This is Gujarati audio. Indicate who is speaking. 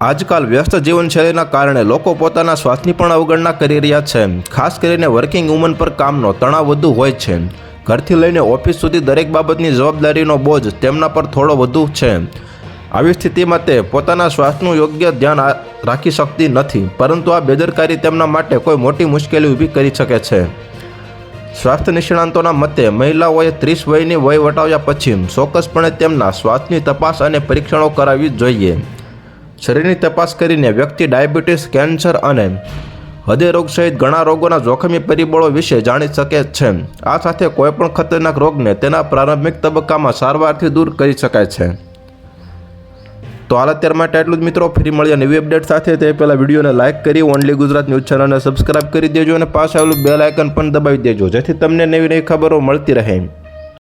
Speaker 1: આજકાલ વ્યસ્ત જીવનશૈલીના કારણે લોકો પોતાના સ્વાસ્થ્યની પણ અવગણના કરી રહ્યા છે. ખાસ કરીને વર્કિંગ વુમન પર કામનો તણાવ વધુ હોય છે. ઘરથી લઈને ઓફિસ સુધી દરેક બાબતની જવાબદારીનો બોજ તેમના પર થોડો વધુ છે. આવી સ્થિતિમાં તે પોતાના સ્વાસ્થ્યનું યોગ્ય ધ્યાન રાખી શકતી નથી, પરંતુ આ બેદરકારી તેમના માટે કોઈ મોટી મુશ્કેલી ઊભી કરી શકે છે. સ્વાસ્થ્ય નિષ્ણાંતોના મતે, મહિલાઓએ ત્રીસ વયની વય વટાવ્યા પછી ચોક્કસપણે તેમના સ્વાસ્થ્યની તપાસ અને પરીક્ષણો કરાવવી જોઈએ. શરીરની તપાસ કરીને વ્યક્તિ ડાયાબિટીસ, કેન્સર અને હૃદયરોગ સહિત ઘણા રોગોના જોખમી પરિબળો વિશે જાણી શકે છે. આ સાથે કોઈપણ ખતરનાક રોગને તેના પ્રારંભિક તબક્કામાં સારવારથી દૂર કરી શકાય છે. તો હાલ અત્યાર માટે એટલું જ મિત્રો. ફરી મળીએ નવી અપડેટ સાથે. તે પહેલાં વિડીયોને લાઇક કરી ઓનલી ગુજરાત ન્યૂઝ ચેનલને સબસ્ક્રાઇબ કરી દેજો અને પાછળ આવેલું બેલ આઇકન પણ દબાવી દેજો. જેથી તમને નવી નવી ખબરો મળતી રહે.